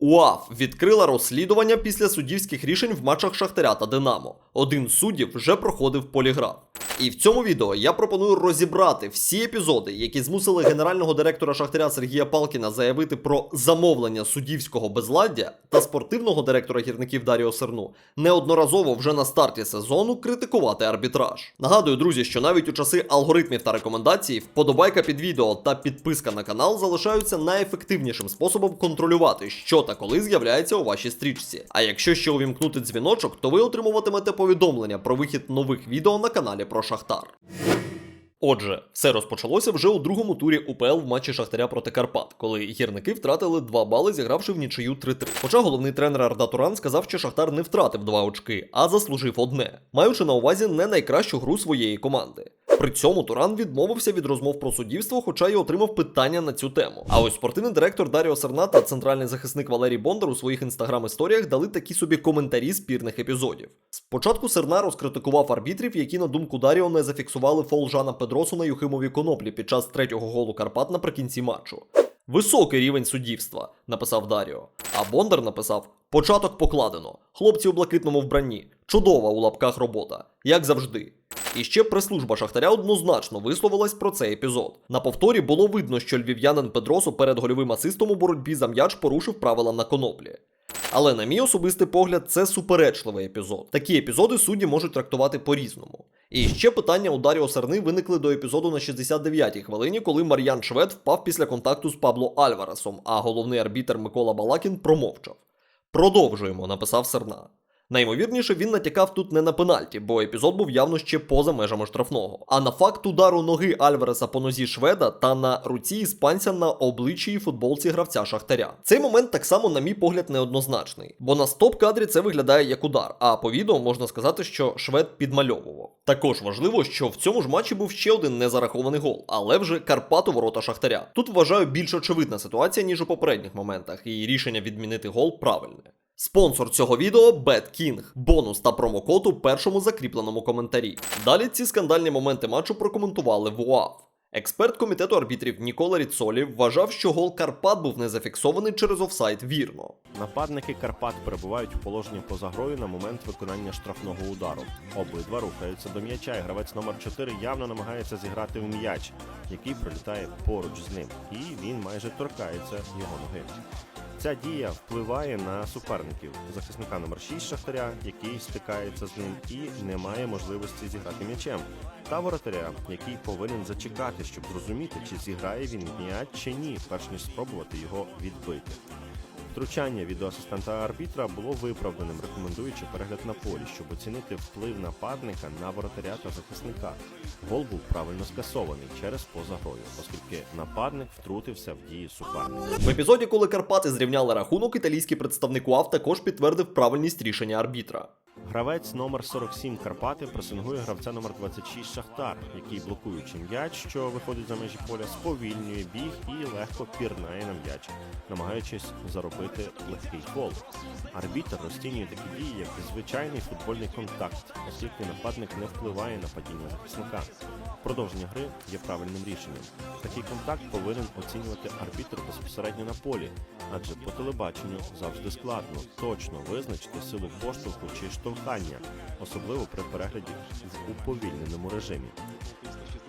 УАФ відкрила розслідування після суддівських рішень в матчах Шахтаря та Динамо. Один з суддів вже проходив поліграф. І в цьому відео я пропоную розібрати всі епізоди, які змусили генерального директора Шахтаря Сергія Палкіна заявити про замовлення суддівського безладдя та спортивного директора гірників Даріо Серну неодноразово вже на старті сезону критикувати арбітраж. Нагадую, друзі, що навіть у часи алгоритмів та рекомендацій вподобайка під відео та підписка на канал залишаються найефективнішим способом контролювати, що та коли з'являється у вашій стрічці. А якщо ще увімкнути дзвіночок, то ви отримуватимете повідомлення про вихід нових відео на каналі про Шахтар. Отже, все розпочалося вже у другому турі УПЛ в матчі Шахтаря проти Карпат, коли гірники втратили 2 бали, зігравши в нічию 3-3. Хоча головний тренер Арда Туран сказав, що Шахтар не втратив 2 очки, а заслужив одне, маючи на увазі не найкращу гру своєї команди. При цьому Туран відмовився від розмов про суддівство, хоча й отримав питання на цю тему. А ось спортивний директор Даріо Серна та центральний захисник Валерій Бондар у своїх інстаграм-історіях дали такі собі коментарі спірних епізодів. Спочатку Серна розкритикував арбітрів, які на думку Даріо не зафіксували фол Жана Педросу на Юхимові коноплі під час третього голу Карпат наприкінці матчу. Високий рівень суддівства, написав Даріо. А Бондар написав: початок покладено. Хлопці у блакитному вбранні. Чудова у лапках робота, як завжди. І ще прес-служба Шахтаря однозначно висловилась про цей епізод. На повторі було видно, що львів'янин Педросу перед гольовим асистом у боротьбі за м'яч порушив правила на коноплі. Але на мій особистий погляд, це суперечливий епізод. Такі епізоди судді можуть трактувати по-різному. І ще питання у Даріо Серни виникли до епізоду на 69-й хвилині, коли Мар'ян Швед впав після контакту з Пабло Альваресом, а головний арбітер Микола Балакін промовчав. Продовжуємо, написав Серна. Наймовірніше, він натякав тут не на пенальті, бо епізод був явно ще поза межами штрафного, а на факт удару ноги Альвареса по нозі Шведа та на руці іспанця на обличчі футболці гравця Шахтаря. Цей момент так само, на мій погляд, неоднозначний, бо на стоп-кадрі це виглядає як удар, а по відео можна сказати, що Швед підмальовував. Також важливо, що в цьому ж матчі був ще один незарахований гол, але вже Карпат у ворота Шахтаря. Тут вважаю більш очевидна ситуація, ніж у попередніх моментах, і рішення відмінити гол правильне. Спонсор цього відео BetKing. Бонус та промокод у першому закріпленому коментарі. Далі ці скандальні моменти матчу прокоментували в УАФ. Експерт комітету арбітрів Нікола Ріцолі вважав, що гол Карпат був не зафіксований через офсайд вірно. Нападники Карпат перебувають у положенні поза грою на момент виконання штрафного удару. Обидва рухаються до м'яча, і гравець номер 4 явно намагається зіграти в м'яч, який прилітає поруч з ним, і він майже торкається його ноги. Ця дія впливає на суперників захисника номер 6 Шахтаря, який стикається з ним і не має можливості зіграти м'ячем, та воротаря, який повинен зачекати, щоб зрозуміти, чи зіграє він м'яч чи ні, перш ніж спробувати його відбити. Втручання відеоасистента арбітра було виправданим, рекомендуючи перегляд на полі, щоб оцінити вплив нападника на воротаря та захисника. Гол був правильно скасований через поза грою, оскільки нападник втрутився в дії суперника. В епізоді, коли Карпати зрівняли рахунок, італійський представник УАВ також підтвердив правильність рішення арбітра. Гравець номер 47 Карпати пресингує гравця номер 26 Шахтар, який блокуючи м'яч, що виходить за межі поля, сповільнює біг і легко пірнає на м'яч, намагаючись заробити легкий гол. Арбітр розцінює такі дії як звичайний футбольний контакт, оскільки нападник не впливає на падіння захисника. Продовження гри є правильним рішенням. Такий контакт повинен оцінювати арбітр безпосередньо на полі, адже по телебаченню завжди складно точно визначити силу поштовху чи штовхання, особливо при перегляді в уповільненому режимі.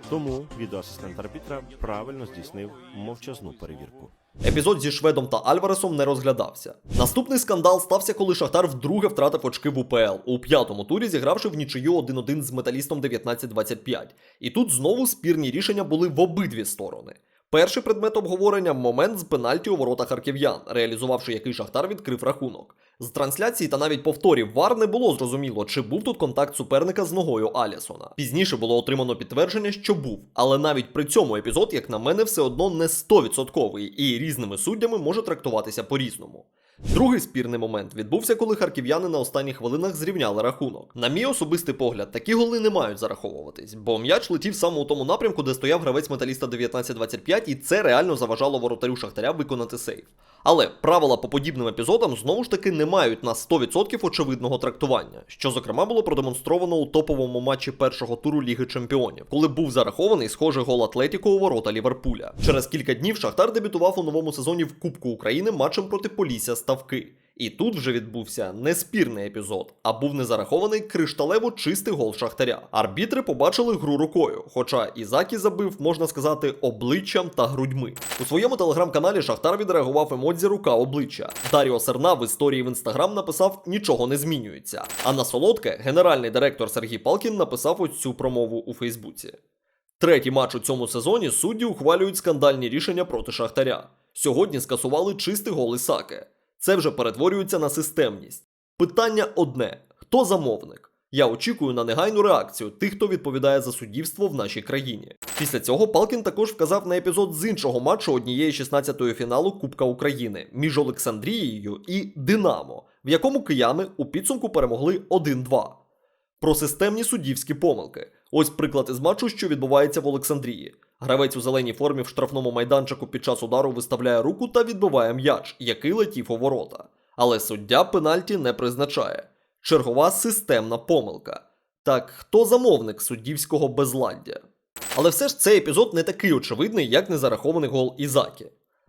Тому відеоасистент арбітра правильно здійснив мовчазну перевірку. Епізод зі Шведом та Альваресом не розглядався. Наступний скандал стався, коли Шахтар вдруге втратив очки в УПЛ у п'ятому турі, зігравши в нічию 1-1 з металістом 19-25. І тут знову спірні рішення були в обидві сторони. Перший предмет обговорення момент з пенальті у ворота харків'ян, реалізувавши який Шахтар відкрив рахунок. З трансляції та навіть повторів ВАР не було зрозуміло, чи був тут контакт суперника з ногою Алісона. Пізніше було отримано підтвердження, що був, але навіть при цьому епізод, як на мене, все одно не 100% і різними суддями може трактуватися по-різному. Другий спірний момент відбувся, коли харків'яни на останніх хвилинах зрівняли рахунок. На мій особистий погляд, такі голи не мають зараховуватись, бо м'яч летів саме у тому напрямку, де стояв гравець металіста 19-25, і це реально заважало воротарю Шахтаря виконати сейф. Але правила по подібним епізодам знову ж таки не мають на 100% очевидного трактування, що зокрема було продемонстровано у топовому матчі першого туру Ліги Чемпіонів, коли був зарахований схожий гол Атлетіко у ворота Ліверпуля. Через кілька днів Шахтар дебютував у новому сезоні в Кубку України матчем проти Полісся ставки. І тут вже відбувся неспірний епізод, а був не зарахований кришталево чистий гол Шахтаря. Арбітри побачили гру рукою, хоча Ізакі забив, можна сказати, обличчям та грудьми. У своєму телеграм-каналі Шахтар відреагував емодзі рука обличчя. Даріо Серна в історії в інстаграм написав нічого не змінюється. А на солодке генеральний директор Сергій Палкін написав ось цю промову у Фейсбуці. Третій матч у цьому сезоні судді ухвалюють скандальні рішення проти Шахтаря. Сьогодні скасували чистий гол Ісаки. Це вже перетворюється на системність. Питання одне: хто замовник? Я очікую на негайну реакцію тих, хто відповідає за суддівство в нашій країні. Після цього Палкін також вказав на епізод з іншого матчу однієї 16-ї фіналу Кубка України між Олександрією і Динамо, в якому кияни у підсумку перемогли 1-2. Про системні суддівські помилки. Ось приклад із матчу, що відбувається в Олександрії. Гравець у зеленій формі в штрафному майданчику під час удару виставляє руку та відбиває м'яч, який летів у ворота. Але суддя пенальті не призначає. Чергова системна помилка. Так хто замовник суддівського безладдя? Але все ж цей епізод не такий очевидний, як незарахований гол Ізакі.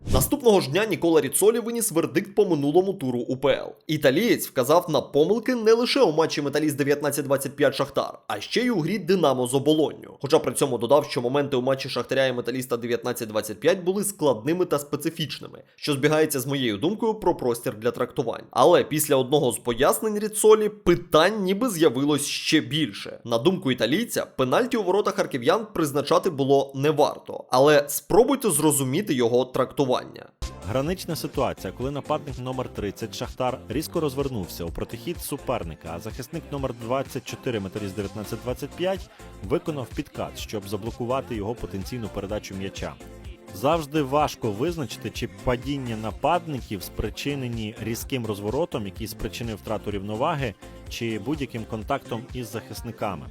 Наступного ж дня Нікола Ріцолі виніс вердикт по минулому туру УПЛ. Італієць вказав на помилки не лише у матчі Металіст 19-25 Шахтар, а ще й у грі Динамо з оболонню. Хоча при цьому додав, що моменти у матчі Шахтаря і Металіста 19-25 були складними та специфічними, що збігається з моєю думкою про простір для трактувань. Але після одного з пояснень Ріцолі питань ніби з'явилось ще більше. На думку італійця, пенальті у воротах харків'ян призначати було не варто, але спробуйте зрозуміти його трактування. Гранична ситуація, коли нападник номер 30 Шахтар різко розвернувся у протихід суперника, а захисник номер 24 Металіст 1925 виконав підкат, щоб заблокувати його потенційну передачу м'яча. Завжди важко визначити, чи падіння нападників спричинені різким розворотом, який спричинив втрату рівноваги, чи будь-яким контактом із захисниками.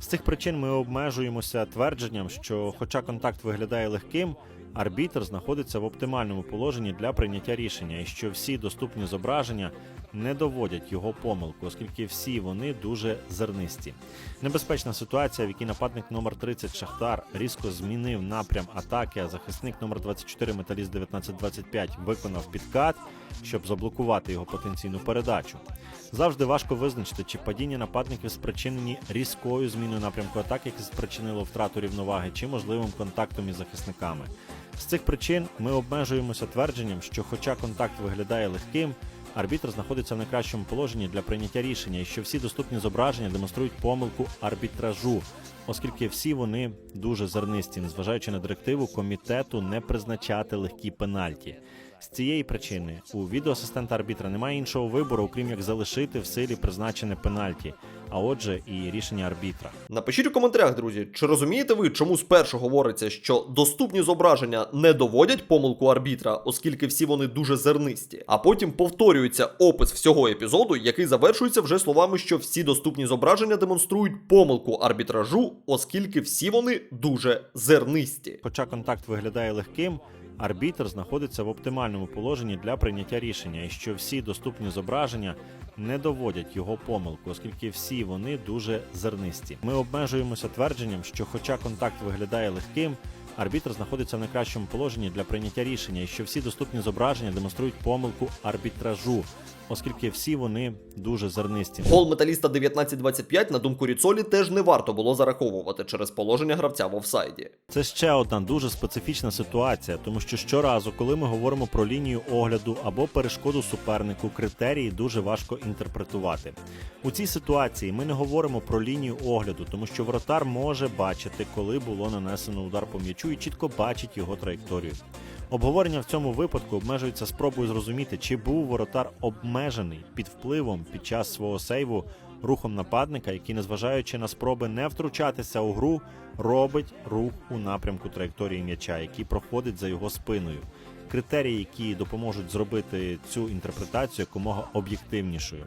З цих причин ми обмежуємося твердженням, що, хоча контакт виглядає легким, арбітр знаходиться в оптимальному положенні для прийняття рішення, і що всі доступні зображення не доводять його помилку, оскільки всі вони дуже зернисті. Небезпечна ситуація, в якій нападник номер 30 Шахтар різко змінив напрям атаки, а захисник номер 24 Металіст 1925 виконав підкат, щоб заблокувати його потенційну передачу. Завжди важко визначити, чи падіння нападників спричинені різкою зміною напрямку атаки, яке спричинило втрату рівноваги, чи можливим контактом із захисниками. З цих причин ми обмежуємося твердженням, що, хоча контакт виглядає легким, арбітр знаходиться в найкращому положенні для прийняття рішення, і що всі доступні зображення демонструють помилку арбітражу, оскільки всі вони дуже зернисті, незважаючи на директиву комітету не призначати легкі пенальті. З цієї причини у відеоасистента арбітра немає іншого вибору, окрім як залишити в силі призначене пенальті, а отже, і рішення арбітра. Напишіть у коментарях, друзі, чи розумієте ви, чому спершу говориться, що доступні зображення не доводять помилку арбітра, оскільки всі вони дуже зернисті, а потім повторюється опис всього епізоду, який завершується вже словами, що всі доступні зображення демонструють помилку арбітражу, оскільки всі вони дуже зернисті. Хоча контакт виглядає легким, арбітр знаходиться в оптимальному положенні для прийняття рішення, і що всі доступні зображення не доводять його помилку, оскільки всі вони дуже зернисті. Ми обмежуємося твердженням, що, хоча контакт виглядає легким, арбітр знаходиться в найкращому положенні для прийняття рішення, і що всі доступні зображення демонструють помилку арбітражу, оскільки всі вони дуже зернисті. Гол металіста 19-25, на думку Ріцолі, теж не варто було зараховувати через положення гравця в офсайді. Це ще одна дуже специфічна ситуація, тому що щоразу, коли ми говоримо про лінію огляду або перешкоду супернику, критерії дуже важко інтерпретувати. У цій ситуації ми не говоримо про лінію огляду, тому що воротар може бачити, коли було нанесено удар по м'ячу і чітко бачить його траєкторію. Обговорення в цьому випадку обмежується спробою зрозуміти, чи був воротар обмежений під впливом під час свого сейву рухом нападника, який, незважаючи на спроби не втручатися у гру, робить рух у напрямку траєкторії м'яча, який проходить за його спиною. Критерії, які допоможуть зробити цю інтерпретацію якомога об'єктивнішою.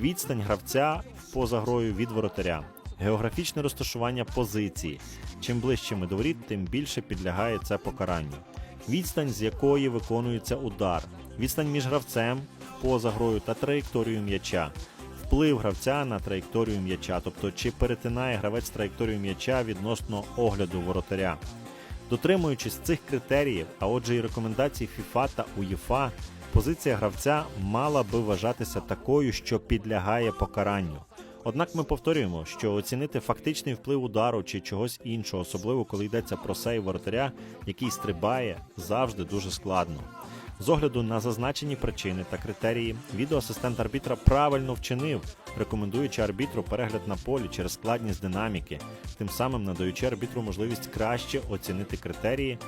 Відстань гравця поза грою від воротаря, географічне розташування позиції. Чим ближче ми до воріт, тим більше підлягає це покаранню. Відстань, з якої виконується удар, відстань між гравцем поза грою та траєкторією м'яча, вплив гравця на траєкторію м'яча, тобто чи перетинає гравець траєкторію м'яча відносно огляду воротаря. Дотримуючись цих критеріїв, а отже і рекомендацій FIFA та UEFA, Позиція гравця мала би вважатися такою, що підлягає покаранню. Однак ми повторюємо, що оцінити фактичний вплив удару чи чогось іншого, особливо коли йдеться про сейв воротаря, який стрибає, завжди дуже складно. З огляду на зазначені причини та критерії, відеоасистент арбітра правильно вчинив, рекомендуючи арбітру перегляд на полі через складність динаміки, тим самим надаючи арбітру можливість краще оцінити критерії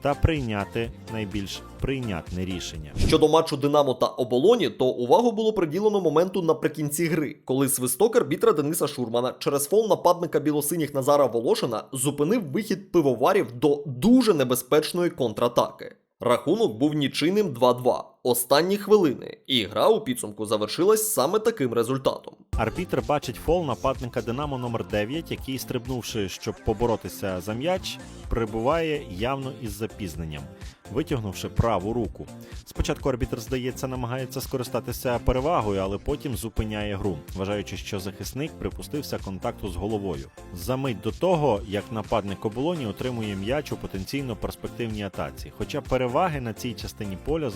та прийняти найбільш прийнятне рішення. Щодо матчу Динамо та Оболоні, то увагу було приділено моменту наприкінці гри, коли свисток арбітра Дениса Шурмана через фол нападника білосиніх Назара Волошина зупинив вихід пивоварів до дуже небезпечної контратаки. Рахунок був нічийним 2-2. Останні хвилини, і гра у підсумку завершилась саме таким результатом. Арбітр бачить фол нападника Динамо номер 9 який, стрибнувши, щоб поборотися за м'яч, прибуває явно із запізненням, витягнувши праву руку. Спочатку арбітр, здається, намагається скористатися перевагою, але потім зупиняє гру, вважаючи, що захисник припустився контакту з головою. За мить до того, як нападник оболоні отримує м'яч у потенційно перспективній атаці. Хоча переваги на цій частині поля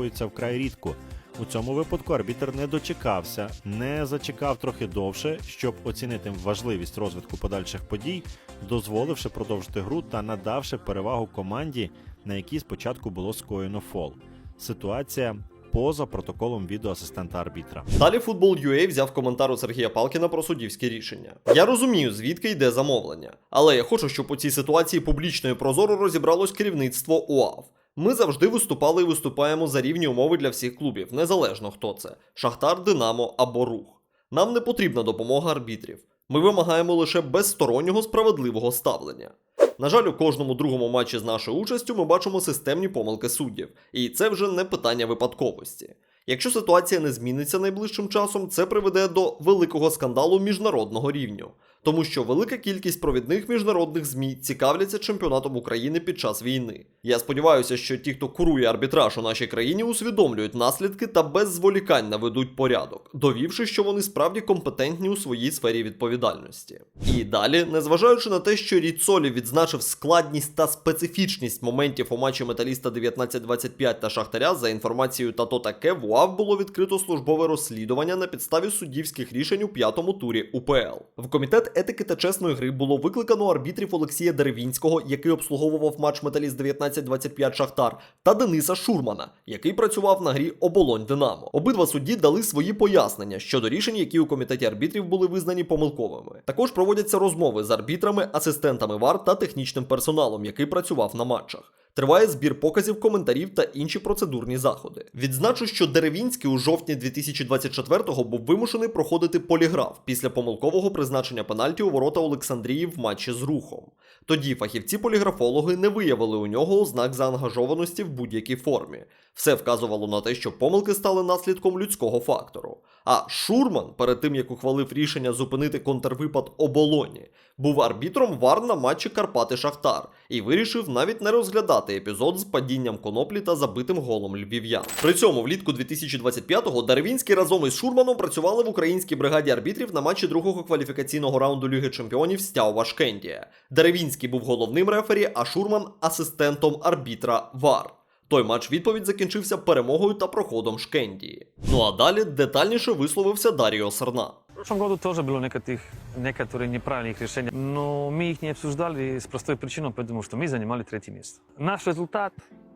застосовуються вкрай рідко. У цьому випадку арбітр не дочекався, не зачекав трохи довше, щоб оцінити важливість розвитку подальших подій, дозволивши продовжити гру та надавши перевагу команді, на якій спочатку було скоєно фол. Ситуація поза протоколом відеоасистента арбітра. Далі футбол UA взяв коментар у Сергія Палкіна про суддівське рішення. Я розумію, звідки йде замовлення, але я хочу, щоб у цій ситуації публічно і прозоро розібралось керівництво УАВ. Ми завжди виступали і виступаємо за рівні умови для всіх клубів, незалежно хто це Шахтар, Динамо або Рух. Нам не потрібна допомога арбітрів. Ми вимагаємо лише безстороннього справедливого ставлення. На жаль, у кожному другому матчі з нашою участю ми бачимо системні помилки суддів, і це вже не питання випадковості. Якщо ситуація не зміниться найближчим часом, це приведе до великого скандалу міжнародного рівню, тому що велика кількість провідних міжнародних ЗМІ цікавляться чемпіонатом України під час війни. Я сподіваюся, що ті, хто курує арбітраж у нашій країні, усвідомлюють наслідки та без зволікань наведуть порядок, довівши, що вони справді компетентні у своїй сфері відповідальності. І далі, незважаючи на те, що Ріцолі відзначив складність та специфічність моментів у матчі металіста 1925 та Шахтаря, за інформацією та то таке, в УАВ було відкрито службове розслідування на підставі суддівських рішень у п'ятому турі УПЛ. В комітет етики та чесної гри було викликано арбітрів Олексія Деревінського, який обслуговував матч металіст 1925 Шахтар, та Дениса Шурмана, який працював на грі Оболонь Динамо. Обидва судді дали свої пояснення щодо рішень, які у комітеті арбітрів були визнані помилковими. Також проводяться розмови з арбітрами, асистентами ВАР та технічним персоналом, який працював на матчах. Триває збір показів, коментарів та інші процедурні заходи. Відзначу, що Деревінський у жовтні 2024-го був вимушений проходити поліграф після помилкового призначення пенальті у ворота Олександрії в матчі з рухом. Тоді фахівці-поліграфологи не виявили у нього ознак заангажованості в будь-якій формі. Все вказувало на те, що помилки стали наслідком людського фактору. А Шурман, перед тим як ухвалив рішення зупинити контрвипад оболоні, був арбітром вар на матчі Карпати Шахтар і вирішив навіть не розглядати епізод з падінням коноплі та забитим голом львів'ян. При цьому влітку 2025-го Деревінський разом із Шурманом працювали в українській бригаді арбітрів на матчі другого кваліфікаційного раунду Ліги Чемпіонів Стяува Шкендія. Деревінський був головним рефері, а Шурман асистентом арбітра ВАР. Той матч відповідь закінчився перемогою та проходом Шкендії. Ну а далі детальніше висловився Даріо Сарна. В прошлом году тоже было некоторых, некоторые неправильных решений, но мы их не обсуждали с простой причиной, потому что мы занимали третье место. Наш результат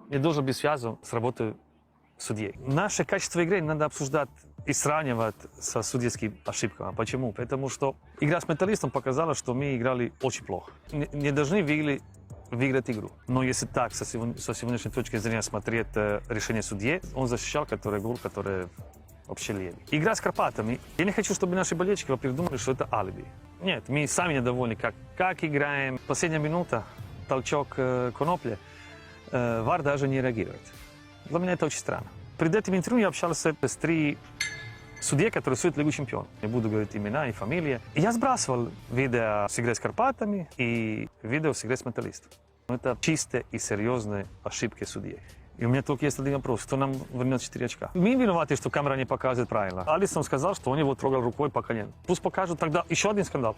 не должен быть связан с работой судей. Наше качество игры надо обсуждать и сравнивать со судейскими ошибками. Почему? Потому что игра с металлистом показала, что мы играли очень плохо. Не, не должны выиграли выиграть игру. Но если так, со, сегодня- со сегодняшней точки зрения смотреть э, решение судьи, он защищал который гол, который вообще лели. Игра с Карпатами. Я не хочу, чтобы наши болельщики во-первых, думали, что это алиби. Нет, мы сами недовольны, как, как играем. Последняя минута, толчок э, Конопли, э, ВАР даже не реагирует. Для меня это очень странно. Перед этим интервью я общался с три судьи, которые судят Лигу Чемпионов. Не буду говорить имена и фамилии. И я сбрасывал видео с игрой с Карпатами и видео с игрой с Металлистом. Это чистые и серьезные ошибки судей. И у меня только есть один вопрос. Кто нам вернет 4 очка? Мы виноваты, что камера не показывает правильно. Алисон сказал, что он его трогал рукой по колену. Пусть покажут тогда еще один скандал.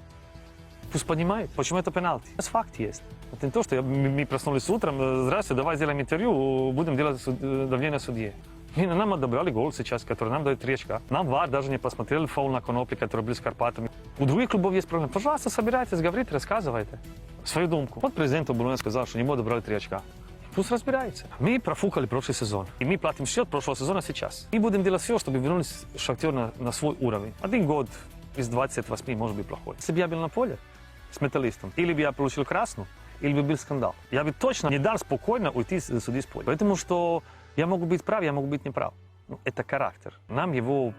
Пусть понимает, почему это пенальти. У нас факт есть. Это не то, что я- мы мы проснулись утром, э, здравствуйте, давай сделаем интервью, будем делать суд- э, давление судьи. Мы, нам отобрали гол сейчас, который нам дает три очка. Нам ВАР даже не посмотрели фаул на Конопли, который был с Карпатами. У других клубов есть проблемы. Пожалуйста, собирайтесь, говорите, рассказывайте свою думку. Вот президент Оболоня сказал, что ему отобрали три очка. Пусть разбирается. Мы профукали прошлый сезон. И мы платим счет прошлого сезона сейчас. И будем делать все, чтобы вернулись Шахтер на, на свой уровень. Один год из 28 может быть плохой. Если бы я был на поле с металлистом, или бы я получил красную, или бы был скандал. Я бы точно не дал спокойно уйти с судьи с поля. Потому что я могу быть прав, я могу быть неправ. Ну, это характер. Нам его,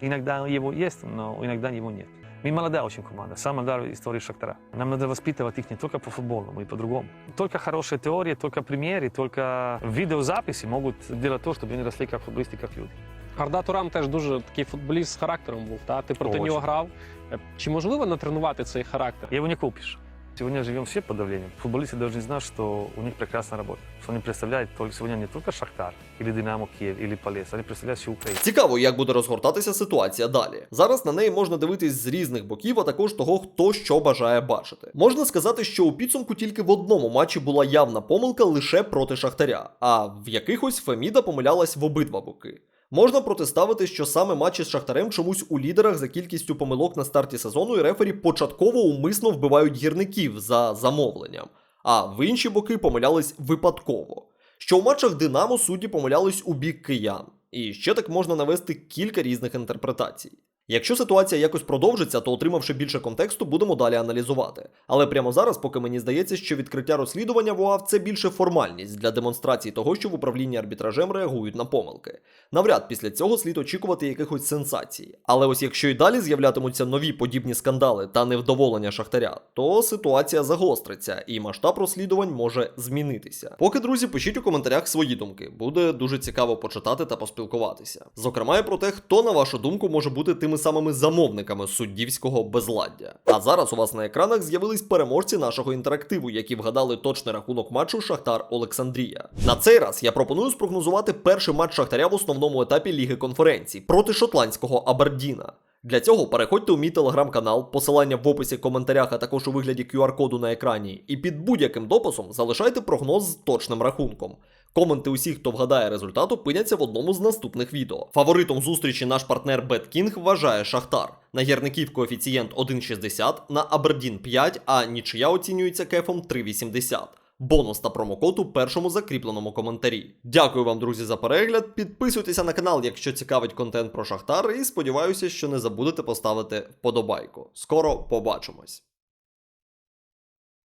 иногда его есть, но иногда его нет. Мы молодая очень команда, самая молодая в истории Шахтера. Нам надо воспитывать их не только по футболу, но и по-другому. Только хорошие теории, только примеры, только видеозаписи могут делать то, чтобы они росли как футболисты, как люди. Арда Турам теж дуже такий футболіст з характером був. Та? Ти проти Очень. нього грав. Е, Чи можливо натренувати цей характер? Его не купишь. Сегодня живем все под давлением. Футболисты должны знать, что у них прекрасная работа. Что они представляют только сегодня не только Шахтар, или Динамо Киев, или Полес. Они представляют всю Украину. Цікаво, як буде розгортатися ситуація далі. Зараз на неї можна дивитись з різних боків, а також того, хто що бажає бачити. Можна сказати, що у підсумку тільки в одному матчі була явна помилка лише проти Шахтаря, а в якихось Феміда помилялась в обидва боки. Можна протиставити, що саме матчі з Шахтарем чомусь у лідерах за кількістю помилок на старті сезону і рефері початково умисно вбивають гірників за замовленням, а в інші боки помилялись випадково. Що у матчах Динамо судді помилялись у бік киян. І ще так можна навести кілька різних інтерпретацій. Якщо ситуація якось продовжиться, то отримавши більше контексту, будемо далі аналізувати. Але прямо зараз, поки мені здається, що відкриття розслідування в УАВ це більше формальність для демонстрації того, що в управлінні арбітражем реагують на помилки. Навряд після цього слід очікувати якихось сенсацій. Але ось якщо й далі з'являтимуться нові подібні скандали та невдоволення шахтаря, то ситуація загостриться і масштаб розслідувань може змінитися. Поки, друзі, пишіть у коментарях свої думки. Буде дуже цікаво почитати та поспілкуватися. Зокрема, і про те, хто, на вашу думку, може бути тими самими замовниками суддівського безладдя. А зараз у вас на екранах з'явились переможці нашого інтерактиву, які вгадали точний рахунок матчу Шахтар Олександрія. На цей раз я пропоную спрогнозувати перший матч Шахтаря в основному етапі Ліги конференцій проти шотландського Абердіна. Для цього переходьте у мій телеграм-канал, посилання в описі коментарях, а також у вигляді QR-коду на екрані, і під будь-яким дописом залишайте прогноз з точним рахунком. Коменти усіх, хто вгадає результат, опиняться в одному з наступних відео. Фаворитом зустрічі наш партнер BetKing вважає Шахтар. На гірників коефіцієнт 1,60, на Абердін 5, а нічия оцінюється кефом 3,80. Бонус та промокод у першому закріпленому коментарі. Дякую вам, друзі, за перегляд. Підписуйтеся на канал, якщо цікавить контент про Шахтар, і сподіваюся, що не забудете поставити вподобайку. Скоро побачимось.